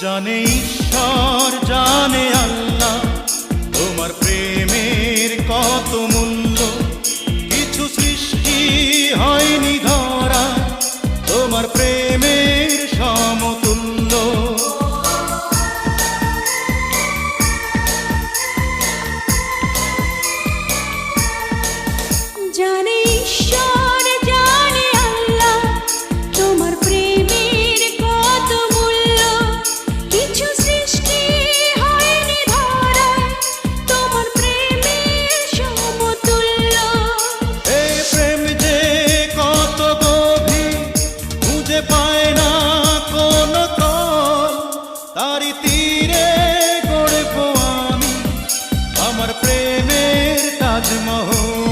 জানে ঈশ্বর জানে আল্লাহ। তোমার প্রেমের কত মূল্য? কিছু সৃষ্টি হয়নি ধরা। তোমার প্রেম রাজমহল